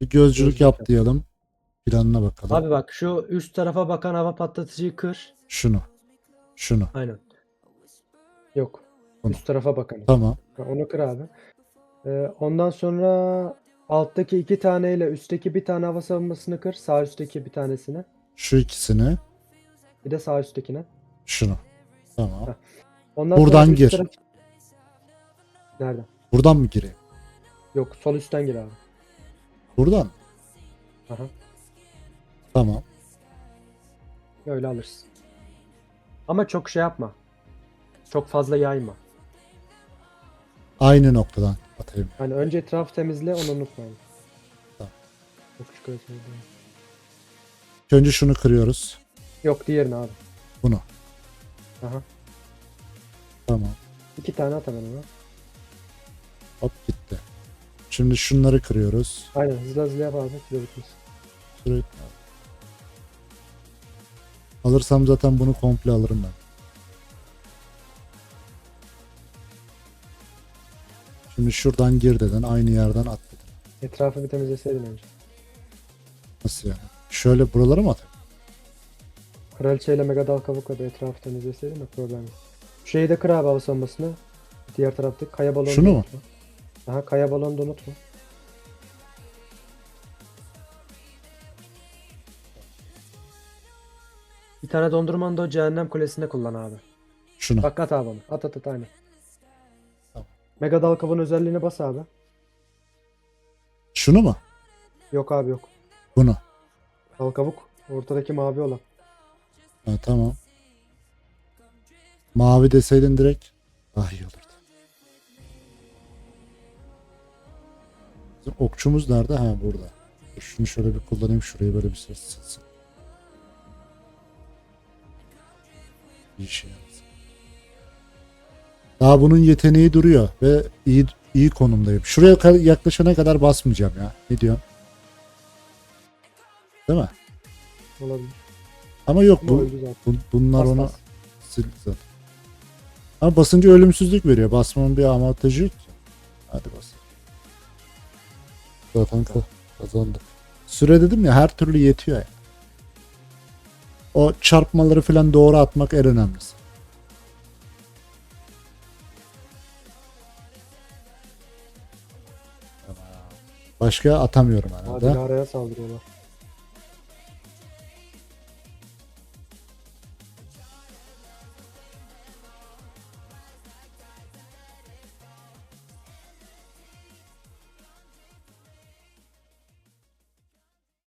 Bir gözcülük Gözcülük yap yap. diyelim. Planına bakalım. Abi bak şu üst tarafa bakan hava patlatıcıyı kır. Şunu. Şunu. Aynen. Yok. Bunu. Üst tarafa bakan. Tamam. Onu kır abi. Ee, ondan sonra alttaki iki taneyle üstteki bir tane hava savunmasını kır. Sağ üstteki bir tanesini. Şu ikisini. Bir de sağ üsttekine. Şunu. Tamam. Ha. Ondan Buradan gir. taraf- Nereden? Buradan mı gireyim? Yok sol üstten gir abi. Buradan. Aha. Tamam. Öyle alırsın. Ama çok şey yapma. Çok fazla yayma. Aynı noktadan atayım. Hani önce etrafı temizle onu unutma. yani. Tamam. Çok şükür etmedim. Önce şunu kırıyoruz. Yok diğerini abi. Bunu. Aha. Tamam. İki tane at hemen ona. Hop. Şimdi şunları kırıyoruz. Aynen hızlı hızlı yap abi. Süre bitmiş. Sürekli. Alırsam zaten bunu komple alırım ben. Şimdi şuradan gir dedin. Aynı yerden at dedin. Etrafı bir temizleseydin önce. Nasıl yani? Şöyle buralara mı atayım? Kraliçeyle Mega Dal Kavuk'la da etrafı temizleseydin de problem yok. Şeyi de kır abi hava savunmasını. Diğer taraftaki kaya balonu Şunu mu? unutma. Aha kaya balonu da unutma. Bir tane dondurmanı da o cehennem kulesinde kullan abi. Şunu. Bak at abi onu. At at at aynen. Tamam. Mega Dal Kavuğun özelliğine bas abi. Şunu mu? Yok abi yok. Bunu. Dal Kavuk. Ortadaki mavi olan. Ha, tamam. Mavi deseydin direkt daha iyi olurdu. Bizim okçumuz nerede? Ha burada. Dur, Şunu şöyle bir kullanayım. Şurayı böyle bir ses silsin. Bir yarasın. Daha bunun yeteneği duruyor ve iyi iyi konumdayım. Şuraya yaklaşana kadar basmayacağım ya. Ne diyorsun? Değil mi? Olabilir. Ama yok Ama bu, bu- bunlar Bas, ona bas. Sil zaten. Ama basınca ölümsüzlük veriyor. Basmanın bir avantajı yok. Hadi bas. Zaten ka- kazandık. Süre dedim ya her türlü yetiyor ya. O çarpmaları falan doğru atmak en önemlisi. Başka atamıyorum Abi herhalde. araya saldırıyorlar.